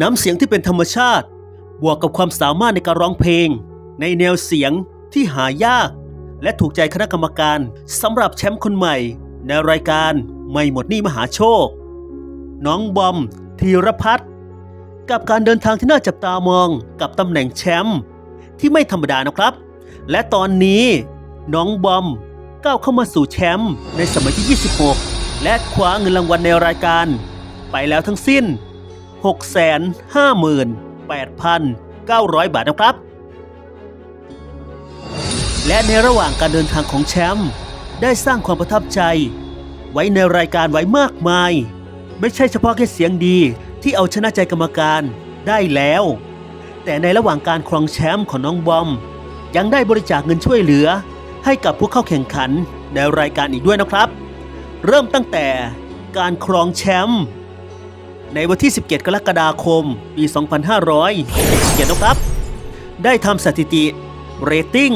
น้ำเสียงที่เป็นธรรมชาติ บวกกับความสามารถในการร้องเพลง ในแนวเสียงที่หายาก และถูกใจคณะกรรมการสำหรับแชมป์คนใหม่ ในรายการไม่หมดหนี้มหาโชค น้องบอมธีรพัฒน์กับการเดินทางที่น่าจับตามองกับตำแหน่งแชมป์ที่ไม่ธรรมดานะครับ และตอนนี้น้องบอมก้าวเข้ามาสู่แชมป์ในสมัยที่ 26 และคว้าเงินรางวัลในรายการ ไปแล้วทั้งสิ้น 658,900 บาทนะครับ และในระหว่างการเดินทางของแชมป์ได้สร้างความประทับใจ ไว้ในรายการไว้มากมาย ไม่ใช่เฉพาะแค่เสียงดีที่เอาชนะใจกรรมการได้แล้ว แต่ในระหว่างการครองแชมป์ของน้องบอม ยังได้บริจาคเงินช่วยเหลือ ให้กับผู้เข้าแข่งขันในรายการอีกด้วยนะครับ เริ่มตั้งแต่การครองแชมป์ ในวันที่ 17 กรกฎาคม ปี 2567นะครับ ได้ทำสถิติเรตติ้ง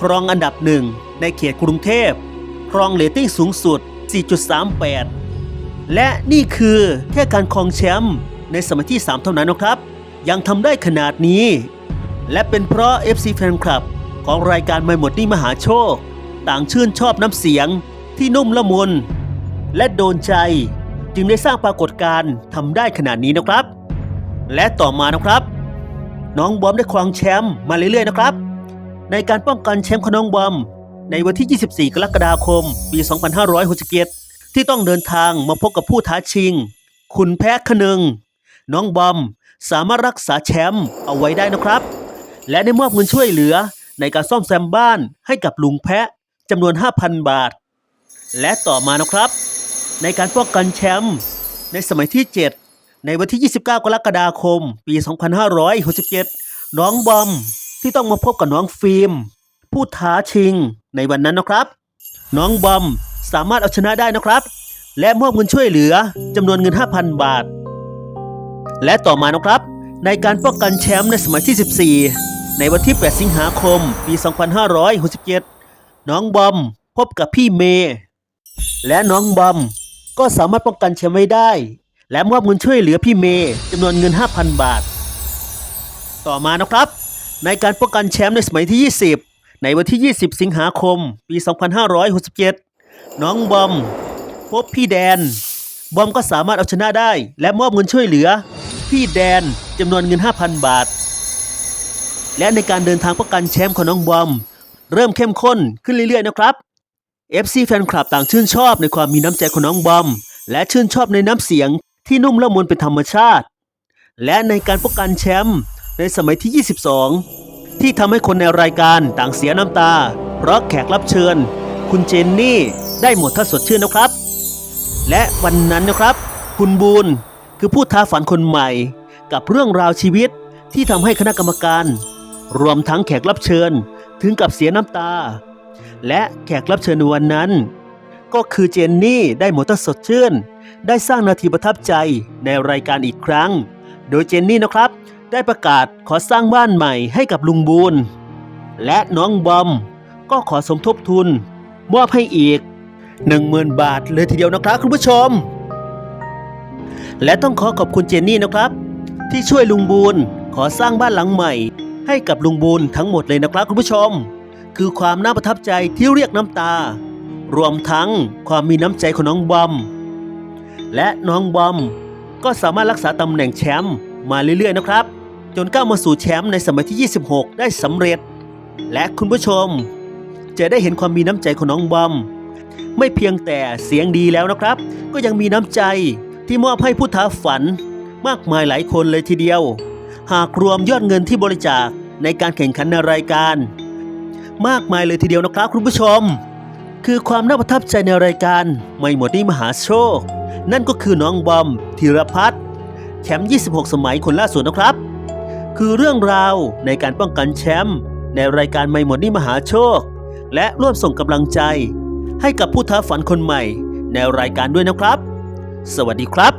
ครองอันดับหนึ่งในเขตกรุงเทพ ครองเรตติ้งสูงสุด 4.38 และนี่คือแค่การครองแชมป์ในสมัยที่ 3 เท่านั้นนะครับ ยังทำได้ขนาดนี้ และเป็นเพราะ FC แฟนคลับ ของรายการไม่หมดนี่มหาโชค ต่างชื่นชอบน้ำเสียงที่นุ่มละมุน และโดนใจ จึงได้สร้างปรากฏการณ์ทำได้ขนาดนี้นะครับ และต่อมานะครับ น้องบอมได้ครองแชมป์มาเรื่อยๆนะครับ ในการป้องกันแชมป์ของน้องบอม ในวันที่ 24 กรกฎาคม ปี 2567 ที่ต้องเดินทางมาพบกับผู้ท้าชิง คุณแพ้ขนึง น้องบอมสามารถรักษาแชมป์เอาไว้ได้นะครับ และได้มอบเงินช่วยเหลือในการซ่อมแซมบ้านให้กับลุงแพะจำนวน 5,000 บาท และต่อมานะครับ ในการป้องกันแชมป์ในสมัยที่ 7 ในวันที่ 29 กรกฎาคม ปี 2567 น้องบอมที่ต้องมาพบกับน้องฟิล์มผู้ท้าชิงในวันนั้นนะครับ น้องบอมสามารถเอาชนะได้นะครับ และมอบเงินช่วยเหลือจำนวนเงิน 5,000 บาท และต่อมานะครับ ในการป้องกันแชมป์ในสมัยที่ 14 ในวันที่ 8 สิงหาคม ปี 2567 น้องบอมพบกับพี่เมย์และน้องบอม ก็สามารถป้องกันแชมป์ไว้ได้ และมอบเงินช่วยเหลือพี่เมย์จำนวนเงิน 5,000 บาท ต่อมานะครับ ในการป้องกันแชมป์ในสมัยที่ 20 ในวันที่ 20 สิงหาคม ปี 2567 น้องบอม พบพี่แดน บอมก็สามารถเอาชนะได้ และมอบเงินช่วยเหลือ พี่แดนจำนวนเงิน 5,000 บาท และในการเดินทางป้องกันแชมป์ของน้องบอม เริ่มเข้มข้นขึ้นเรื่อยๆนะครับ FC แฟนคลับต่างชื่นชอบในความมีน้ำใจของน้องบอม และชื่นชอบในน้ำเสียงที่นุ่มละมุนเป็นธรรมชาติ และในการป้องกันแชมป์ในสมัยที่ 22 ที่ทำให้คนในรายการต่างเสียน้ำตา เพราะแขกรับเชิญ คุณเจนนี่ได้หมดท่าสดชื่นนะครับ และวันนั้นนะครับ คุณบูนคือผู้ท้าฝันคนใหม่ กับเรื่องราวชีวิตที่ทำให้คณะกรรมการ รวมทั้งแขกรับเชิญถึงกับเสียน้ำตา และแขกรับเชิญในวันนั้น ก็คือเจนนี่ได้หมดท่าสดชื่น ได้สร้างนาทีประทับใจในรายการอีกครั้ง โดยเจนนี่นะครับ ได้ประกาศขอสร้างบ้านใหม่ให้กับลุงบูนและน้องบอม ก็ขอสมทบทุน มอบให้อีก 10,000 บาทเลยทีเดียวนะครับคุณผู้ชม และต้องขอขอบคุณเจนนี่นะครับ ที่ช่วยลุงบูนขอสร้างบ้านหลังใหม่ ให้กับลุงบูนทั้งหมดเลยนะครับคุณผู้ชม คือความน่าประทับใจที่เรียกน้ำตา รวมทั้งความมีน้ำใจของน้องบอม และน้องบอมก็สามารถรักษาตำแหน่งแชมป์มาเรื่อยๆนะครับ จนก้าวมาสู่แชมป์ในสมัยที่ 26 ได้สำเร็จ และคุณผู้ชม จะได้เห็นความมีน้ำใจของน้องบอม ไม่เพียงแต่เสียงดีแล้วนะครับ ก็ยังมีน้ำใจที่มอบให้ผู้ท้าฝัน มากมายหลายคนเลยทีเดียว หากรวมยอดเงินที่บริจาคในการแข่งขันในรายการ มากมายเลยทีเดียวนะครับคุณผู้ชม คือความน่าประทับใจในรายการไม่หมดนี่มหาโชค นั่นก็คือน้องบอมธีรพัฒน์แชมป์ 26 สมัยคนล่าสุดนะครับ คือเรื่องราวในการป้องกันแชมป์ในรายการไม่หมดนี่มหาโชค และร่วมส่งกำลังใจ ให้กับผู้ท้าฝันคนใหม่ ในรายการด้วยนะครับ สวัสดีครับ